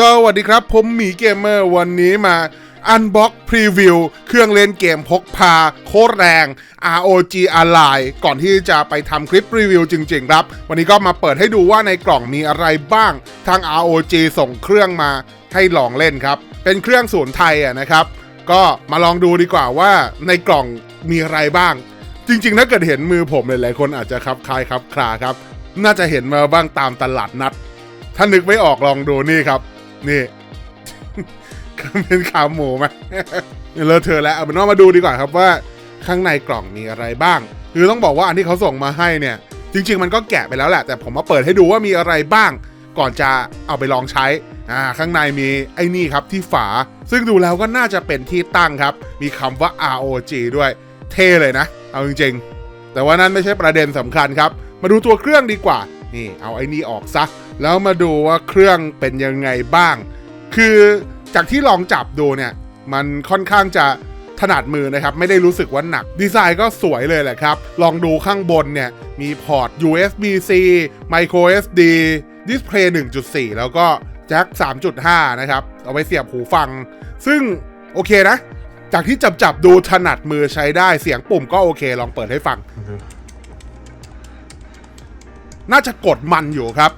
สวัสดีครับ ผมหมีเกมเมอร์วันนี้มาอันบ็อกพรีวิวเครื่องเล่นเกมพกพา โคตรแรง ROG Ally ก่อนที่จะไปทำคลิปรีวิวจริงๆครับ วันนี้ก็มาเปิดให้ดูว่าในกล่องมีอะไรบ้าง ทาง ROG ส่งเครื่องมาให้ลองเล่นครับ เป็นเครื่องศูนย์ไทยอะนะครับ ก็มาลองดูดีกว่าว่าในกล่องมีอะไรบ้าง จริงๆ ถ้าเกิดเห็นมือผมหลายๆคนอาจจะครับคลายครับคลาครับ น่าจะเห็นมาบ้างตามตลาดนัด ถ้านึกไม่ออกลองดูนี่ครับ นี่ เป็นขาหมูไหมเลอะเธอะแล้วเอาเป็นว่ามาดูดีกว่าครับว่าข้างในกล่องมีอะไรบ้าง คือต้องบอกว่าอันที่เขาส่งมาให้เนี่ย จริง ๆ มันก็แกะไปแล้วแหละ แต่ผมมาเปิดให้ดูว่ามีอะไรบ้าง ก่อนจะเอาไปลองใช้ อ่า ข้างในมีไอ้นี่ครับที่ฝา ซึ่งดูแล้วก็น่าจะเป็นที่ตั้งครับ มีคำว่า ROG ด้วย เท่เลยนะ เอาจริง ๆ แต่ว่านั่นไม่ใช่ประเด็นสำคัญครับ มาดูตัวเครื่องดีกว่า นี่เอาไอ้นี่ออกซะ แล้วมาดูว่าเครื่องเป็นยังไงบ้าง คือจากที่ลองจับดูเนี่ย มันค่อนข้างจะถนัดมือนะครับ ไม่ได้รู้สึกว่าหนัก ดีไซน์ก็สวยเลยแหละครับ ลองดูข้างบนเนี่ย มีพอร์ต USB-C Micro SD Display 1.4 แล้วก็แจ็ค3.5 นะครับ เอาไว้เสียบหูฟัง ซึ่งโอเคนะ จากที่จับจับดูถนัดมือใช้ได้เสียงปุ่มก็โอเค ลองเปิดให้ฟัง น่าจะกดมันอยู่ครับ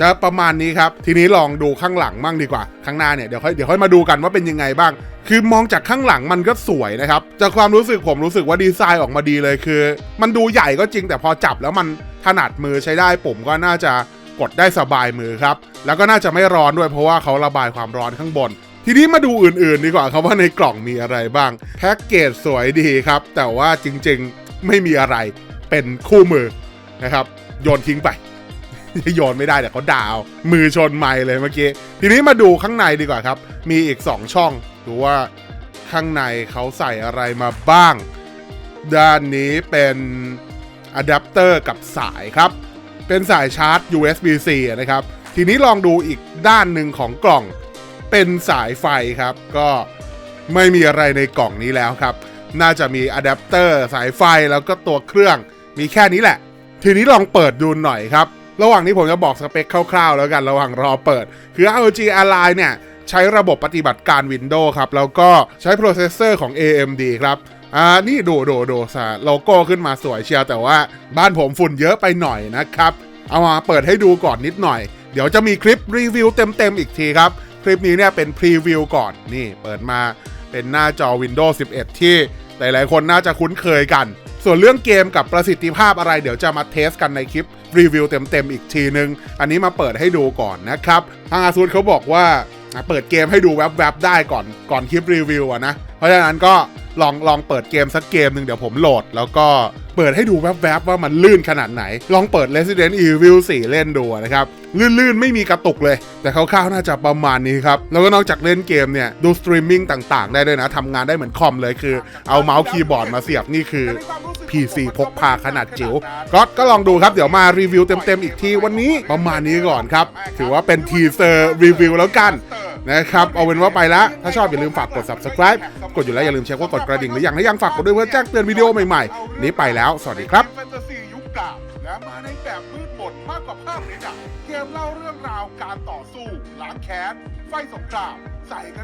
จะประมาณนี้ครับ ทีนี้ลองดูข้างหลังมั่งดีกว่า ข้างหน้าเนี่ยเดี๋ยวค่อยเดี๋ยวค่อยมาดูกันว่าเป็นยังไงบ้าง คือมองจากข้างหลังมันก็สวยนะครับ จากความรู้สึกผมรู้สึกว่าดีไซน์ออกมาดีเลยคือ มันดูใหญ่ก็จริงแต่พอจับแล้วมันถนัดมือใช้ได้ปุ่มก็น่าจะกดได้สบายมือครับ แล้วก็น่าจะไม่ร้อนด้วยเพราะว่าเขาระบายความร้อนข้างบน ทีนี้มาดูอื่นๆดีกว่าครับว่าในกล่องมีอะไรบ้าง แพ็กเกจสวยดีครับ แต่ว่าจริงๆไม่มีอะไร เป็นคู่มือนะครับ โยนทิ้งไป โยนไม่ได้แต่เขาดาวมือชนไม้เลยเมื่อกี้ ทีนี้มาดูข้างในดีกว่าครับ มีอีก 2 ช่องดูว่าข้างในเขาใส่อะไรมาบ้าง ด้านนี้เป็นอะแดปเตอร์กับสายครับ เป็นสายชาร์จ USB-C นะครับ ทีนี้ลองดูอีกด้านหนึ่งของกล่องเป็นสายไฟครับ ก็ไม่มีอะไรในกล่องนี้แล้วครับ น่าจะมีอะแดปเตอร์สายไฟแล้วก็ตัวเครื่อง มีแค่นี้แหละ ทีนี้ลองเปิดดูหน่อยครับ ระหว่างนี้ผมจะบอกสเปคคร่าวๆ แล้วกันระหว่างรอเปิด คือ ROG Ally เนี่ย ใช้ระบบปฏิบัติการ Windows ครับ แล้วก็ใช้โปรเซสเซอร์ของ AMD ครับอ่านี่ดูดูดูสะโลโก้ขึ้นมาสวยเชียวแต่ว่าบ้านผมฝุ่นเยอะไปหน่อยนะครับ เอามาเปิดให้ดูก่อนนิดหน่อย เดี๋ยวจะมีคลิปรีวิวเต็มๆอีกทีครับ คลิปนี้เนี่ยเป็นพรีวิวก่อนนี่เปิดมาเป็นหน้าจอ Windows 11 ที่ หลายๆ คนน่าจะคุ้นเคยกัน ส่วนเรื่องเกมกับประสิทธิภาพอะไร เดี๋ยวจะมาเทสกันในคลิปรีวิวเต็มๆอีกทีนึง อันนี้มาเปิดให้ดูก่อนนะครับทางอาซูดเขาบอกว่าเปิดเกมให้ดูแวบๆได้ก่อนก่อนคลิปรีวิวอะนะ เพราะฉะนั้นก็ลองลองเปิดเกมสักเกมหนึ่งเดี๋ยวผมโหลดแล้วก็ เปิดให้ดูแวบๆว่ามันลื่นขนาดไหน ลองเปิด Resident Evil 4 เล่นดูนะครับลื่นๆ ไม่มีกระตุกเลย แต่คร่าวๆน่าจะประมาณนี้ครับ แล้วก็นอกจากเล่นเกมเนี่ย ดูสตรีมมิ่งต่างๆ ได้ด้วยนะทำงานได้เหมือนคอมเลยคือ เอาเมาส์คีย์บอร์ดมาเสียบนี่คือ PC พกพาขนาดจิ๋วก็ก็ลองดูครับ เดี๋ยวมารีวิวเต็มๆ อีกทีวันนี้ประมาณนี้ก่อนครับ ถือว่าเป็นทีเซอร์รีวิวแล้วกัน นะครับเอาเป็นว่าไปละถ้าชอบอย่าลืมฝากกด subscribe กดอยู่แล้วอย่าลืมเช็คว่ากดกระดิ่งหรือยังถ้ายังฝากกดด้วยเพื่อแจ้งเตือนวิดีโอใหม่ๆ นี้ไปแล้ว สวัสดีครับแฟนตาซียุคก่าและมาในแบบมืดมนมากกว่าภาพในหนังเกมเล่าเรื่องราวการต่อสู้ล้างแค้นไฟสงครามใส่กัน